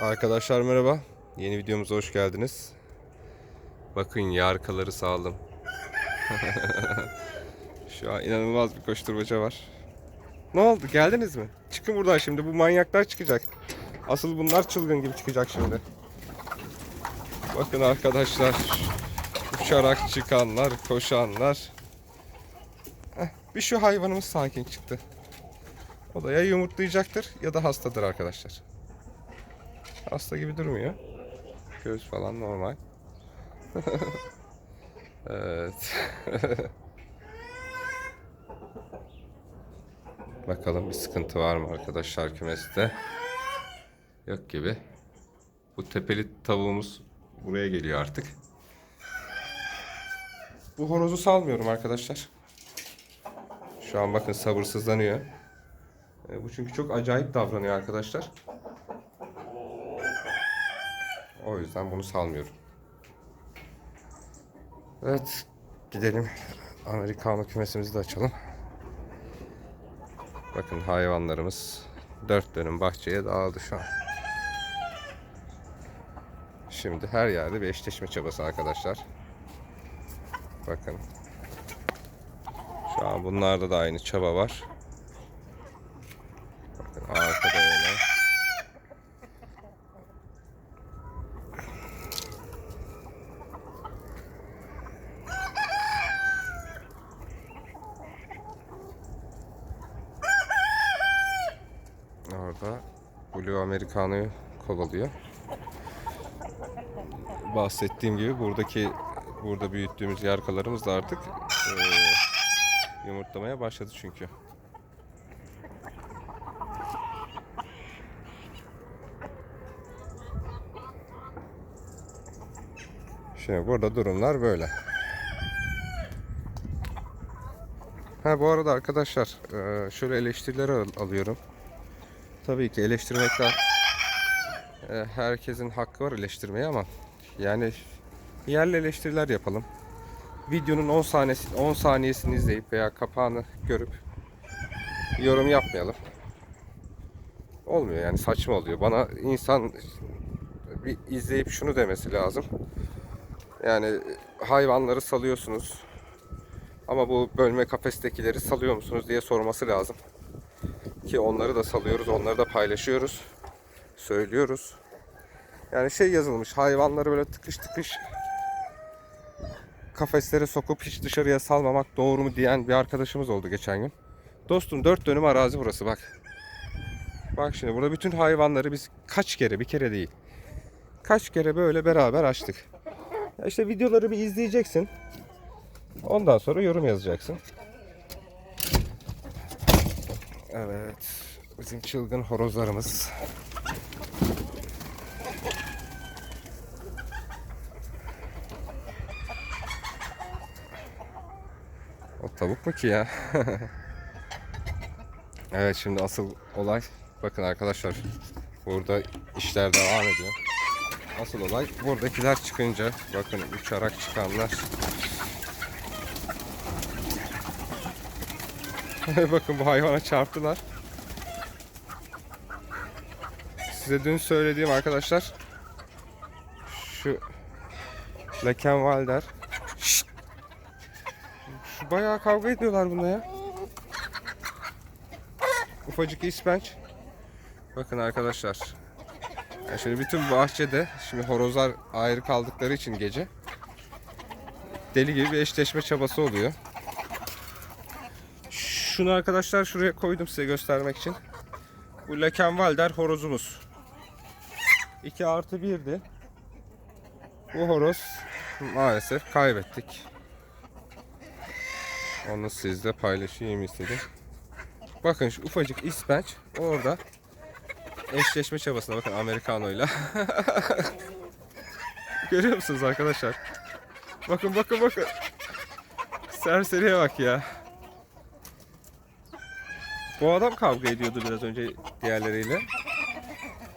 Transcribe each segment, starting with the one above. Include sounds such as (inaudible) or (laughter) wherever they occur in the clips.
Arkadaşlar merhaba. Yeni videomuza hoş geldiniz. Bakın yarkaları sağlam. (laughs) Şu an inanılmaz bir koşturmaca var. Ne oldu? Geldiniz mi? Çıkın buradan şimdi. Bu manyaklar çıkacak. Asıl bunlar çılgın gibi çıkacak şimdi. Bakın arkadaşlar. Uçarak çıkanlar, koşanlar. Bir şu hayvanımız sakin çıktı. O da ya yumurtlayacaktır ya da hastadır arkadaşlar. Hasta gibi durmuyor. Göz falan normal. (laughs) evet. (laughs) Bakalım bir sıkıntı var mı arkadaşlar kümeste? Yok gibi. Bu tepeli tavuğumuz buraya geliyor artık. Bu horozu salmıyorum arkadaşlar. Şu an bakın sabırsızlanıyor. E, Bu çünkü çok acayip davranıyor arkadaşlar. O yüzden bunu salmıyorum. Evet. Gidelim. Amerikanlı kümesimizi de açalım. Bakın hayvanlarımız dört dönüm bahçeye dağıldı şu an. Şimdi her yerde bir eşleşme çabası arkadaşlar. Bakın. Şu an bunlarda da aynı çaba var. Bakın arkada öyle. Orada Blue Americano'yu kovalıyor. Bahsettiğim gibi buradaki burada büyüttüğümüz yarkalarımız da artık eee, yumurtlamaya başladı çünkü. Şimdi burada durumlar böyle. Ha bu arada arkadaşlar şöyle eleştirileri al- alıyorum. Tabii ki eleştirmekten e, herkesin hakkı var eleştirmeye ama yani yerli eleştiriler yapalım. Videonun 10 saniyesi 10 saniyesini izleyip veya kapağını görüp yorum yapmayalım. Olmuyor yani saçma oluyor. Bana insan bir izleyip şunu demesi lazım. Yani hayvanları salıyorsunuz. Ama bu bölme kafestekileri salıyor musunuz diye sorması lazım ki onları da salıyoruz, onları da paylaşıyoruz, söylüyoruz. Yani şey yazılmış, hayvanları böyle tıkış tıkış kafeslere sokup hiç dışarıya salmamak doğru mu diyen bir arkadaşımız oldu geçen gün. Dostum dört dönüm arazi burası bak. Bak şimdi burada bütün hayvanları biz kaç kere, bir kere değil. Kaç kere böyle beraber açtık. Ya işte videoları bir izleyeceksin. Ondan sonra yorum yazacaksın. Evet. Bizim çılgın horozlarımız. O tavuk mu ki ya? (laughs) evet şimdi asıl olay bakın arkadaşlar burada işler devam ediyor. Asıl olay buradakiler çıkınca bakın uçarak çıkanlar. Bakın bu hayvana çarptılar. Size dün söylediğim arkadaşlar şu Lekenwalder Şşt! Şu bayağı kavga ediyorlar bunda ya. Ufacık ispenç. Bakın arkadaşlar. Yani şimdi bütün bahçede şimdi horozlar ayrı kaldıkları için gece deli gibi bir eşleşme çabası oluyor. Şunu arkadaşlar şuraya koydum size göstermek için. Bu Lekenwalder horozumuz. 2 artı 1'di. Bu horoz maalesef kaybettik. Onu sizle paylaşayım istedim. Bakın şu ufacık ispenç orada eşleşme çabasına bakın Amerikano'yla. (laughs) Görüyor musunuz arkadaşlar? Bakın bakın bakın. Serseriye bak ya. Bu adam kavga ediyordu biraz önce diğerleriyle.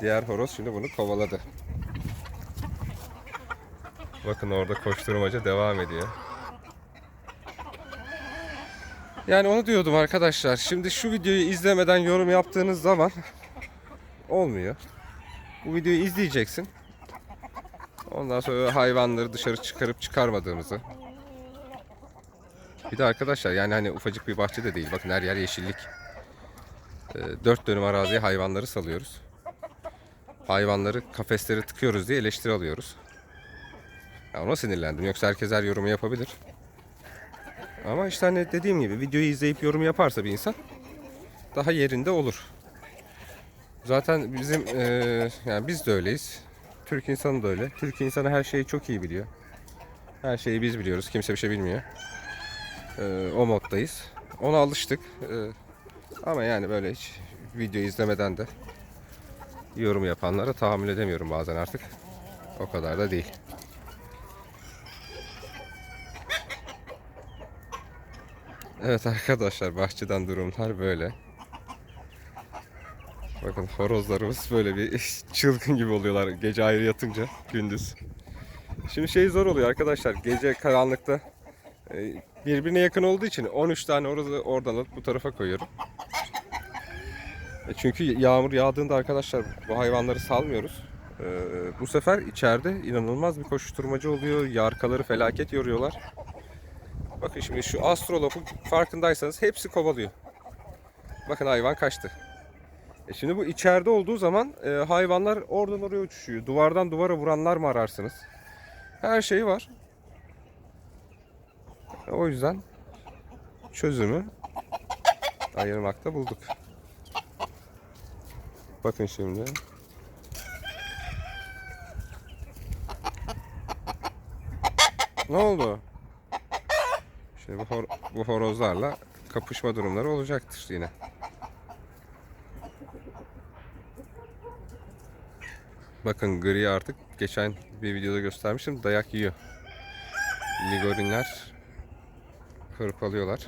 Diğer horoz şimdi bunu kovaladı. Bakın orada koşturmaca devam ediyor. Yani onu diyordum arkadaşlar. Şimdi şu videoyu izlemeden yorum yaptığınız zaman olmuyor. Bu videoyu izleyeceksin. Ondan sonra hayvanları dışarı çıkarıp çıkarmadığımızı. Bir de arkadaşlar yani hani ufacık bir bahçe de değil. Bakın her yer yeşillik. Ee, Dört dönüm araziye hayvanları salıyoruz. Hayvanları kafeslere tıkıyoruz diye eleştiri alıyoruz. Ya ona sinirlendim. Yoksa herkes her yorumu yapabilir. Ama işte hani dediğim gibi videoyu izleyip yorum yaparsa bir insan daha yerinde olur. Zaten bizim eee, yani biz de öyleyiz. Türk insanı da öyle. Türk insanı her şeyi çok iyi biliyor. Her şeyi biz biliyoruz. Kimse bir şey bilmiyor. Eee, o moddayız. Ona alıştık. Eee, ama yani böyle hiç video izlemeden de yorum yapanlara tahammül edemiyorum bazen artık. O kadar da değil. Evet arkadaşlar bahçeden durumlar böyle. Bakın horozlarımız böyle bir (laughs) çılgın gibi oluyorlar gece ayrı yatınca gündüz. Şimdi şey zor oluyor arkadaşlar gece karanlıkta e, birbirine yakın olduğu için 13 tane horozu oradan alıp bu tarafa koyuyorum. E, Çünkü yağmur yağdığında arkadaşlar bu hayvanları salmıyoruz. E, Bu sefer içeride inanılmaz bir koşuşturmacı oluyor. Yarkaları felaket yoruyorlar. Bakın şimdi şu astrolopun farkındaysanız hepsi kovalıyor. Bakın hayvan kaçtı. E şimdi bu içeride olduğu zaman e, hayvanlar oradan oraya uçuşuyor. Duvardan duvara vuranlar mı ararsınız? Her şey var. E, o yüzden çözümü ayırmakta bulduk. Bakın şimdi. Ne oldu? Şimdi bu, hor- bu horozlarla kapışma durumları olacaktır yine. Bakın gri artık geçen bir videoda göstermiştim dayak yiyor. Ligorinler hırpalıyorlar.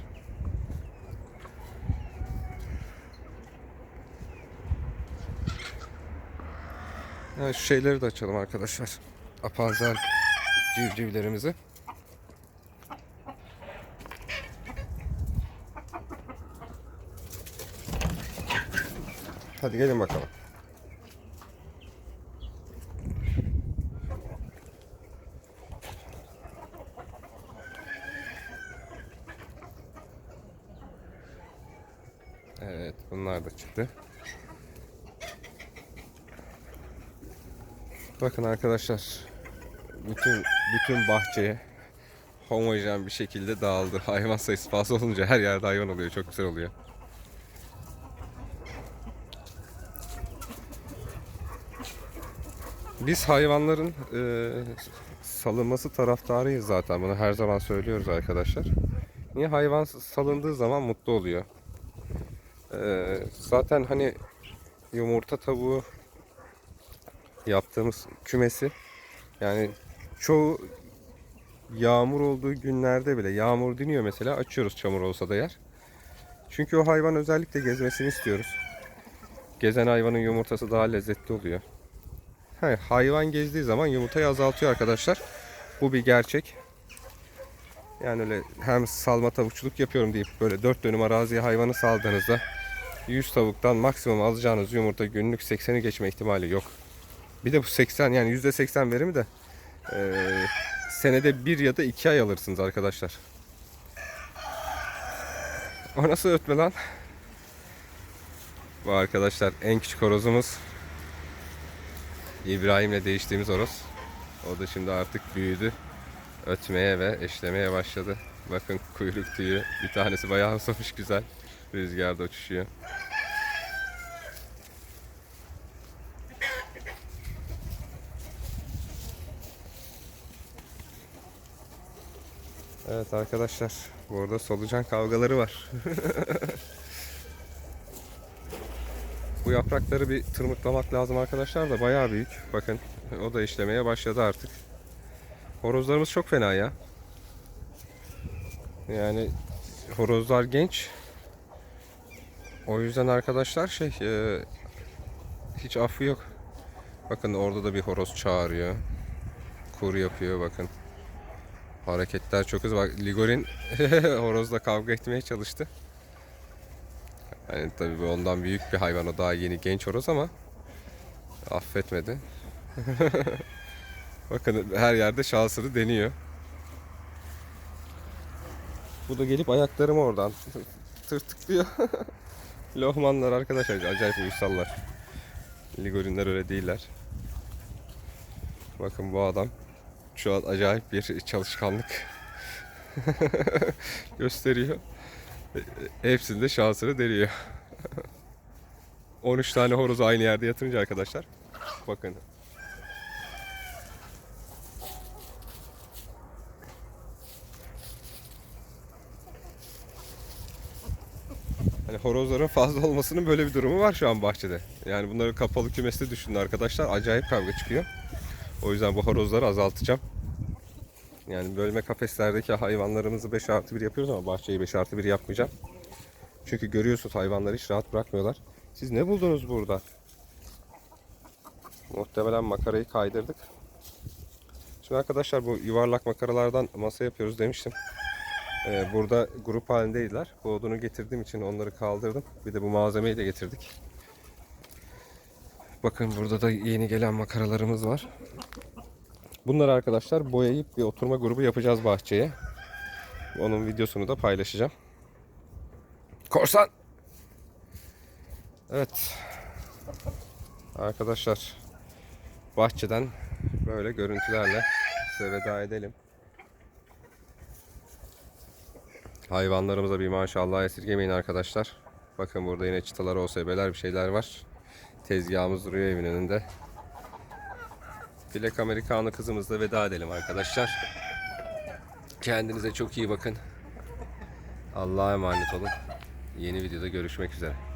Evet, şu şeyleri de açalım arkadaşlar. Apanzel civcivlerimizi. Hadi gelin bakalım. Evet, bunlar da çıktı. Bakın arkadaşlar, bütün bütün bahçeye homojen bir şekilde dağıldı. (laughs) Hayvan sayısı fazla olunca her yerde hayvan oluyor. Çok güzel oluyor. Biz hayvanların e, salınması taraftarıyız zaten. Bunu her zaman söylüyoruz arkadaşlar. Niye hayvan salındığı zaman mutlu oluyor. E, zaten hani yumurta tavuğu yaptığımız kümesi yani çoğu yağmur olduğu günlerde bile yağmur diniyor mesela açıyoruz çamur olsa da yer. Çünkü o hayvan özellikle gezmesini istiyoruz. Gezen hayvanın yumurtası daha lezzetli oluyor. He, hayvan gezdiği zaman yumurtayı azaltıyor arkadaşlar. Bu bir gerçek. Yani öyle hem salma tavukçuluk yapıyorum deyip böyle 4 dönüm araziye hayvanı saldığınızda 100 tavuktan maksimum alacağınız yumurta günlük 80'i geçme ihtimali yok. Bir de bu 80 yani %80 verimi de eee, senede bir ya da iki ay alırsınız arkadaşlar. O nasıl ötme lan? Bu arkadaşlar en küçük horozumuz İbrahim'le değiştiğimiz horoz. O da şimdi artık büyüdü. Ötmeye ve eşlemeye başladı. Bakın kuyruk tüyü. Bir tanesi bayağı uzamış güzel. Rüzgarda uçuşuyor. Evet arkadaşlar. Burada solucan kavgaları var. Bu yaprakları bir tırmıklamak lazım arkadaşlar da bayağı büyük. Bakın o da işlemeye başladı artık. Horozlarımız çok fena ya. Yani horozlar genç. O yüzden arkadaşlar şey e, hiç affı yok. Bakın orada da bir horoz çağırıyor. Kur yapıyor bakın. Hareketler çok hızlı. Bak Ligorin (laughs) horozla kavga etmeye çalıştı. Yani tabii ondan büyük bir hayvan o daha yeni genç horoz ama Affetmedi. (laughs) Bakın her yerde şansını deniyor. Bu da gelip ayaklarımı oradan (laughs) tırtıklıyor. Lohmanlar arkadaşlar acayip uysallar. Ligorинler öyle değiller. Bakın bu adam şu an acayip bir çalışkanlık (laughs) gösteriyor. Hepsinde şansını deniyor. 13 tane horozu aynı yerde yatırınca arkadaşlar. Bakın. Hani horozların fazla olmasının böyle bir durumu var şu an bahçede. Yani bunları kapalı kümeste düşünün arkadaşlar. Acayip kavga çıkıyor. O yüzden bu horozları azaltacağım. Yani bölme kafeslerdeki hayvanlarımızı 5 artı 1 yapıyoruz ama bahçeyi 5 artı 1 yapmayacağım. Çünkü görüyorsunuz hayvanları hiç rahat bırakmıyorlar. Siz ne buldunuz burada? Muhtemelen makarayı kaydırdık. Şimdi arkadaşlar bu yuvarlak makaralardan masa yapıyoruz demiştim. Ee, burada grup halindeydiler. Bu odunu getirdiğim için onları kaldırdım. Bir de bu malzemeyi de getirdik. Bakın burada da yeni gelen makaralarımız var. Bunları arkadaşlar boyayıp bir oturma grubu yapacağız bahçeye. Onun videosunu da paylaşacağım. Korsan! Evet. Arkadaşlar bahçeden böyle görüntülerle size veda edelim. Hayvanlarımıza bir maşallah esirgemeyin arkadaşlar. Bakın burada yine çıtalar, OSB'ler bir şeyler var. Tezgahımız duruyor evin önünde. Bilek Amerikanlı kızımızla veda edelim arkadaşlar. Kendinize çok iyi bakın. Allah'a emanet olun. Yeni videoda görüşmek üzere.